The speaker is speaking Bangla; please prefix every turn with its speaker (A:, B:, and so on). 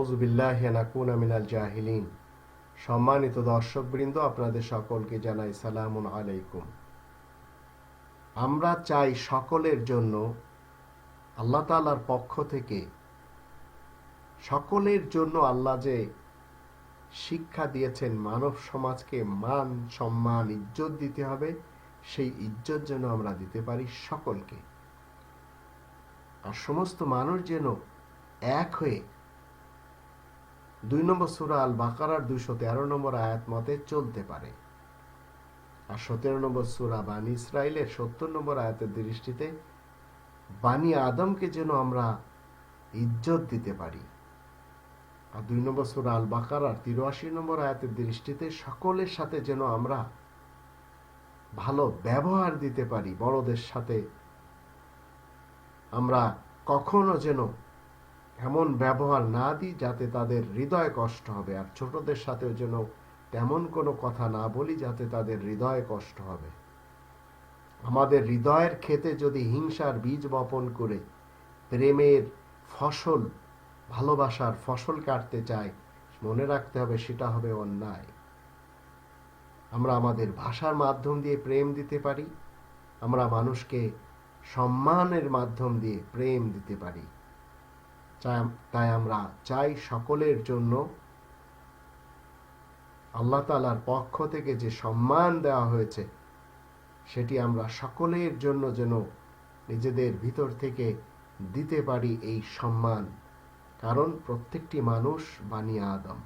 A: নাউজুবিল্লাহিয়ানাকুনা মিনাল জাহিলিন। সম্মানিত দর্শকবৃন্দ, আপনাদের সকলকে জানাই সালামুন আলাইকুম। আমরা চাই সকলের জন্য আল্লাহ তাআলার পক্ষ থেকে সকলের জন্য আল্লাহ যে শিক্ষা দিয়েছেন মানব সমাজকে মান, সম্মান, ইজ্জত দিতে হবে, সেই ইজ্জত যেন আমরা দিতে পারি সকলকে। আর সমস্ত মানুষ যেন এক হয়ে দুই নম্বর সুরা আল বাকারার দুইশো তেরো নম্বর আয়াত মতে চলতে পারে। আর সতেরো নম্বর সুরা বানি ইসরায়েলের সত্তর নম্বর আয়াতের দৃষ্টিতে বানি আদমকে যেন আমরা ইজ্জত দিতে পারি। আর দুই নম্বর সুরা আল বাকারার তিরাশি নম্বর আয়াতের দৃষ্টিতে সকলের সাথে যেন আমরা ভালো ব্যবহার দিতে পারি, বড়দের সাথে আমরা কখনো যেন এমন ব্যবহার না দিই যাতে তাদের হৃদয় কষ্ট হবে। আর ছোটদের সাথেও যেন তেমন কোনো কথা না বলি যাতে তাদের হৃদয় কষ্ট হবে। আমাদের হৃদয়ের ক্ষেতে যদি হিংসার বীজ বপন করে, প্রেমের ফসল, ভালোবাসার ফসল কাটতে চাই, মনে রাখতে হবে সেটা হবে অন্যায়। আমরা আমাদের ভাষার মাধ্যম দিয়ে প্রেম দিতে পারি, আমরা মানুষকে সম্মানের মাধ্যম দিয়ে প্রেম দিতে পারি। তাই আমরা চাই সকলের জন্য আল্লাহ তালার পক্ষ থেকে যে সম্মান দেওয়া হয়েছে, সেটি আমরা সকলের জন্য যেন নিজেদের ভিতর থেকে দিতে পারি এই সম্মান। কারণ প্রত্যেকটি মানুষ বানিয়ে আদম।